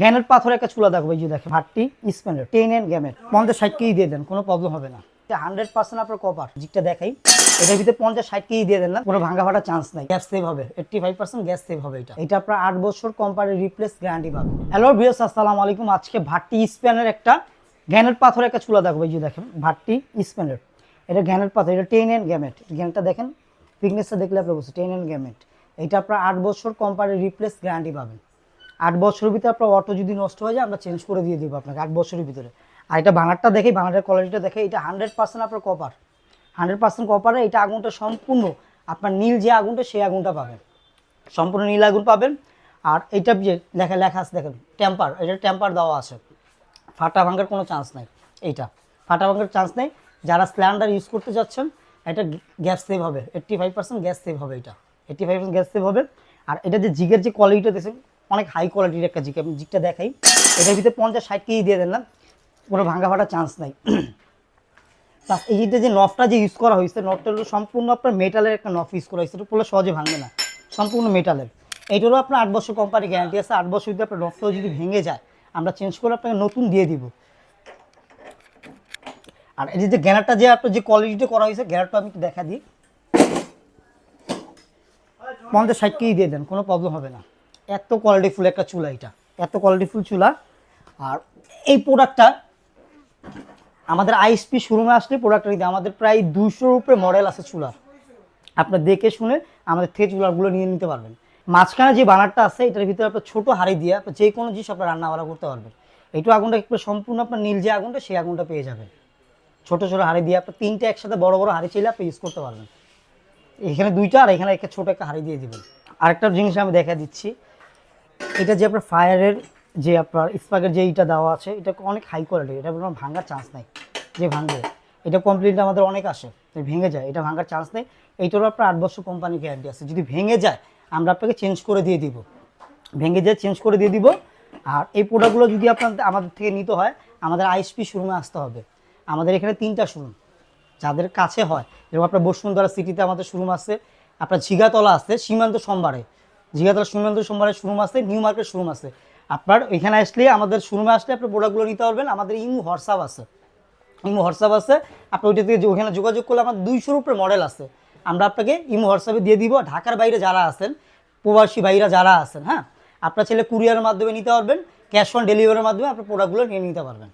Gannet পাথর একটা চুলা দেখো, এই যে দেখেন ভাটটি স্প্যানের টেন এন্ড গ্যামেট। পঞ্চাশ ষাট কেজি দিয়ে দেন, কোনো প্রবলেম হবে না। হান্ড্রেড পার্সেন্ট আপনার কপার জিকটা দেখাই, এটার ভিতরে পঞ্চাশ ষাট কেজি দিয়ে দেন না, কোনো ভাঙা ফাটা চান্স নাই। গ্যাস সেভ হবে eighty five percent gas save হবে এটা। এটা আপনার আট বছর কোম্পানির রিপ্লেস গ্যারান্টি পাবেন হ্যালো বিয়স আসসালামু আলাইকুম। আজকে ভাট্টি স্প্যানের একটা গ্যানেট পাথর একটা চুলা দেখো, এই যে দেখেন, ভাট্টি স্প্যানের এটা গ্যানেট পাথর, এটা টেন এন্ড গ্যামেট। গ্যানটা দেখেন ফিটনেসটা দেখলে আপনি বলছে টেন এন্ড গ্যামেট। এটা আপনার আট বছর কোম্পানির রিপ্লেস গ্যারান্টি পাবেন। আট বছরের ভিতরে আপনার অটো যদি নষ্ট হয়ে যায়, আমরা চেঞ্জ করে দিয়ে দিব আপনাকে আট বছরের ভিতরে। আর এটা বানারটা দেখি বানারের কোয়ালিটিটা দেখে এটা হান্ড্রেড পার্সেন্ট আপনার কপার হান্ড্রেড পার্সেন্ট কপারে এটা আগুনটা সম্পূর্ণ, আপনার নীল যে আগুনটা, সেই আগুনটা পাবেন। সম্পূর্ণ নীল আগুন পাবেন। আর এইটা যে লেখা লেখা আছে, দেখেন টেম্পার এটা টেম্পার দেওয়া আছে। ফাটা ভাঙার কোনো চান্স নাই, এইটা। ফাটা ভাঙার চান্স নেই। যারা সিলিন্ডার ইউজ করতে যাচ্ছেন, এটা গ্যাস সেভ হবে। Eighty five percent gas save হবে এটা। Eighty five percent gas save হবে। আর এটা যে জিগের যে কোয়ালিটিটা দেখছেন অনেক হাই কোয়ালিটির একটা জিগ আমি জিগটা দেখাই। এটার ভিতরে পঞ্চাশ ষাট কেজি দিয়ে না, কোনো ভাঙা ফাটার চান্স নাই। প্লাস এই যে যে নফটা যে ইউজ করা হয়েছে নফটা হলো সম্পূর্ণ আপনার মেটালের একটা নফ ইউজ করা হয়েছে, এটা পুরো সহজে ভাঙবে না। সম্পূর্ণ মেটালের এইটারও আপনার আট বছর কোম্পানি গ্যারান্টি আছে, আট বছর যদি আপনার নফটাও যদি ভেঙে যায়, আমরা চেঞ্জ করে আপনাকে নতুন দিয়ে দিব। আর এই যে গ্যানারটা যে আপনার যে কোয়ালিটিটা করা হয়েছে গ্যানারটা আমি দেখা দিই। পঞ্চাশ ষাট কেজি দিয়ে দেন, কোনো প্রবলেম হবে না। এত কোয়ালিটিফুল একটা চুলা এটা। এত কোয়ালিটিফুল চুলা। আর এই প্রোডাক্টটা আমাদের আইএসপি শোরুমে আসলে প্রোডাক্টটা দিতে আমাদের প্রায় দুশোর উপরে মডেল আছে চুলার। আপনার দেখে শুনে আমাদের থেকে চুলারগুলো নিয়ে নিতে পারবেন। মাঝখানে যে বানারটা আছে, এটার ভিতরে আপনার ছোটো হাড়ি দিয়ে আপনার যে কোনো জিনিস আপনার রান্নাবাড়া করতে পারবেন। এইটু আগুনটা একটু সম্পূর্ণ আপনার নীল যে আগুনটা, সেই আগুনটা পেয়ে যাবেন। ছোটো ছোটো হাঁড়ি দিয়ে আপনার তিনটে একসাথে বড় বড় হাঁড়ি চাইলে আপনি ইউজ করতে পারবেন। এখানে দুইটা আর এখানে একটা ছোটো একটা হাড়ি দিয়ে দিবেন। আরেকটা জিনিস আমি দেখা দিচ্ছি। এটা যে আপনার ফায়ারের যে আপনার স্পাকের যে ইটা দেওয়া আছে, এটা অনেক হাই কোয়ালিটি এটা আপনার ভাঙার চান্স নেই যে ভাঙবে। এটা কমপ্লিটলি আমাদের অনেক আসে ভেঙে যায়, এটা ভাঙার চান্স নেই। এইটারও আপনার আট বছর কোম্পানি গ্যারান্টি আছে, যদি ভেঙে যায়, আমরা আপনাকে চেঞ্জ করে দিয়ে দিব। ভেঙে যায় চেঞ্জ করে দিয়ে দিব। আর এই প্রোডাক্টগুলো যদি আপনার আমাদের থেকে নিতে হয়, আমাদের আইএসপি শোরুমে আসতে হবে। আমাদের এখানে তিনটা শোরুম যাদের কাছে হয়। যেরকম আপনার বসুন্ধরা সিটিতে আমাদের শোরুম আছে, আপনার ঝিগাতলা আছে, সীমান্ত সোমবারে। ঝিগাতলা সীমান্ত সোমবারের শোরুম আছে, নিউ মার্কেট শোরুম আছে। আপনার এখানে আসলে আমাদের শোরুমে আসলে আপনি প্রোডাক্টগুলো নিতে পারবেন। আমাদের ইমু হোয়াটসঅ্যাপ আছে। ইমো হোয়াটসঅ্যাপ আছে। আপনি ওইটা থেকে ওখানে যোগাযোগ করলে আমার দুইশোর উপরে মডেল আছে। আমরা আপনাকে ইমো হোয়াটসঅ্যাপে দিয়ে দিব। ঢাকার বাইরে যারা আছেন, প্রবাসী ভাইরা যারা আছেন হ্যাঁ? আপনার ছেলে কুরিয়ারের মাধ্যমে নিতে পারবেন, ক্যাশ অন ডেলিভারির মাধ্যমে আপনার প্রোডাক্টগুলো নিয়ে নিতে পারবেন।